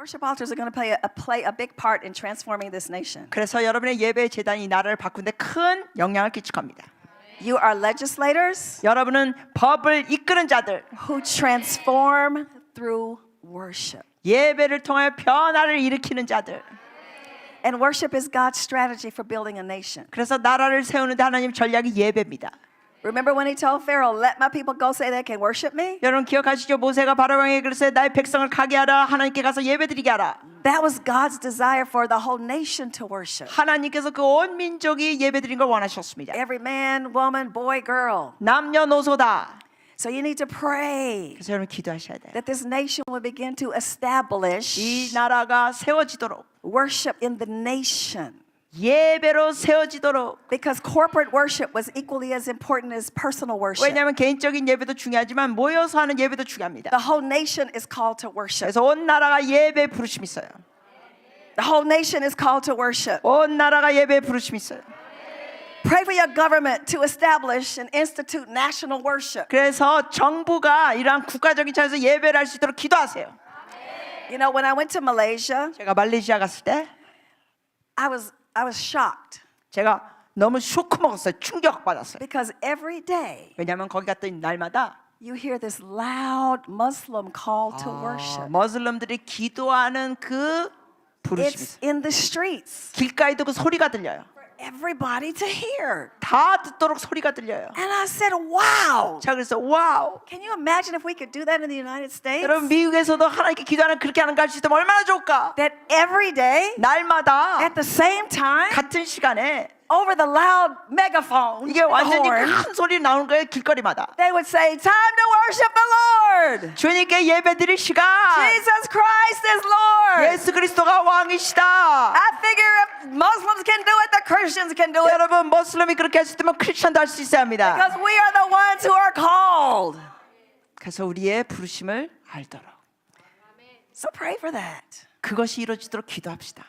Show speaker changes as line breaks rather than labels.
Worship altars are going to play a, play a big part in transforming this nation.
그래서 여러분의 예배 재단이 이 나라를 바꾸는데 큰 영향을 끼칠 겁니다.
You are legislators
여러분은 법을 이끄는 자들,
who transform through worship.
예배를 통하여 변화를 일으키는 자들.
And worship is God's strategy for building a nation.
그래서 나라를 세우는데 하나님 전략이 예배입니다.
Remember when he told Pharaoh, Let my people go so they can worship me?
여러분 기억하시죠? 모세가 바로왕에게 그랬어요. 나의 백성을 가게 하라. 하나님께 가서 예배드리게 하라.
That was God's desire for the whole nation to worship.
하나님께서 그 온 민족이 예배드린 걸 원하셨습니다.
Every man, woman, boy, girl.
남녀노소다.
So you need to pray
그래서 여러분 기도하셔야 돼요.
that this nation will begin to establish
이 나라가 세워지도록
worship in the nation.
예배로 세워지도록
Because corporate worship was equally as important as personal worship.
왜냐하면 개인적인 예배도 중요하지만 모여서 하는 예배도 중요합니다.
The whole nation is called to worship.
그래서 온 나라가 예배 부르심 있어요.
The whole nation is called to worship.
온 나라가 예배 부르심 있어요.
Pray for your government to establish and institute national worship.
그래서 정부가 이러한 국가적인 차에서 예배를 할 수 있도록 기도하세요.
You know, when I went to Malaysia,
제가 말레이시아 갔을 때
I was I was shocked
제가 너무 쇼크 먹었어요. 충격 받았어요.
because every day
왜냐하면 거기 갔더니 날마다
you hear this loud Muslim call to
아,
worship.
머슬럼들이 기도하는 그 부르심이
It's
있어요.
in the streets
길가에도 그 소리가 들려요.
Everybody to hear.
다 듣도록 소리가 들려요.
And I said, "Wow!
자 그래서 와우.
Can you imagine if we could do that in the United States?
여러분 미국에서도 하나님께 기도하는 그렇게 하는 갈수 있다면 얼마나 좋을까?
That every day
날마다
at the same time
같은 시간에
over the loud megaphone,
이게 완전히 큰 소리 나오는 거예요 길거리마다.
they would say, "Time to worship the Lord.
주님께 예배드릴 시간.
Jesus Christ is Lord."
예수 그리스도가 왕이시다.
I figure if Muslims can do it, the Christians can do it
여러분 머슬럼이 그렇게 할 수 있다면 크리스천도 할 수 있어야 합니다.
because we are the ones who are called.
그래서 우리의 부르심을 알도록
So pray for that.
그것이 이루어지도록 기도합시다.